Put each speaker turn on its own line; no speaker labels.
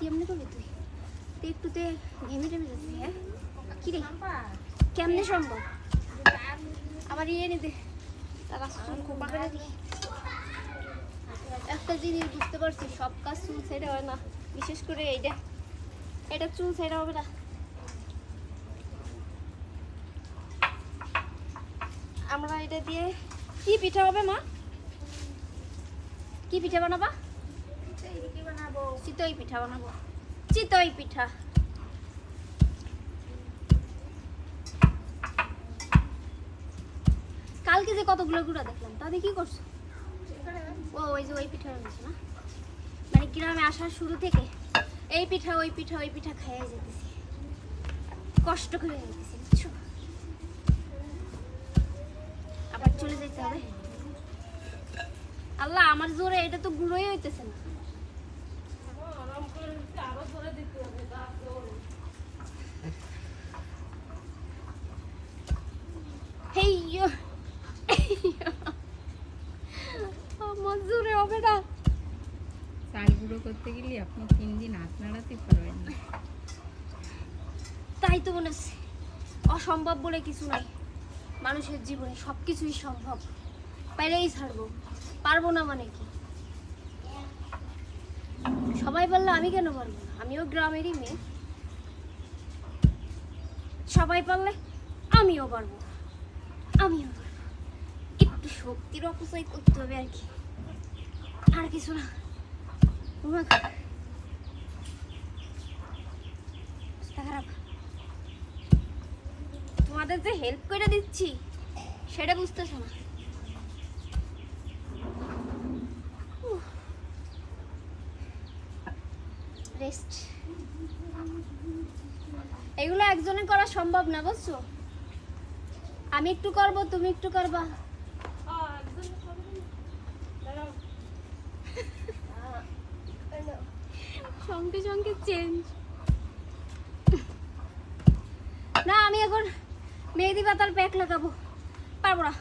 কেমনে করবি তুই? তুই একটুতে ঘেমে টেমে যাচ্ছি হ্যাঁ? কি রে? কেমনে সম্ভব? আমার ইয়ে নে দে। তারা খোপা একটা জিনিস বুঝতে পারছি, সব কাজ চুল ছেড়ে হয় না। বিশেষ করে এইটা। এটা চুল ছেড়ে হবে না। আমরা এটা দিয়ে কি পিঠা হবে মা? কি পিঠা বানাবা? চিতই পিঠা বানাবো। চিতই পিঠা। কালকে যে কতগুলো গুঁড়া দেখলাম তাদের কি করছ? ও, ওই যে ওই পিঠা বানাচ্ছে না? মানে গ্রামে আসার শুরু থেকে এই পিঠা, ওই পিঠা ওই পিঠা খাইয়ে যেতেছি। কষ্ট করে যেতেছি আবার চলে যেতে হবে। আল্লাহ, আমার জোরে এটা তো গুঁড়োই হইতেছে না হেই ইয়ো। আমার জোরে হবে না
গুঁড়ো করতে গেলে আপনি তিন দিন হাত নাড়াতে পারবেন না।
তাই তো মনে হচ্ছে। অসম্ভব বলে কিছু নাই। মানুষের জীবনে সব কিছুই সম্ভব। পাইলেই ছাড়বো। পারব না মানে কি? সবাই বলল, আমি কেন পারব না? আমিও গ্রামেরই মেয়ে। সবাই পারলে আমিও পারব। আমিও পারব। একটু শক্তির অপচয় করতে হবে আর কি। আর কিছু না। তোমাদের যে হেল্প করে দিচ্ছি, সেটা বুঝতেছো না এগুলো একজনে করা সম্ভব না, বুঝছ? আমি একটু করব, তুমি একটু করবা। সঙ্গে সঙ্গে চেঞ্জ না আমি এখন মেহেদি পাতার প্যাক লাগাবো। পারব না।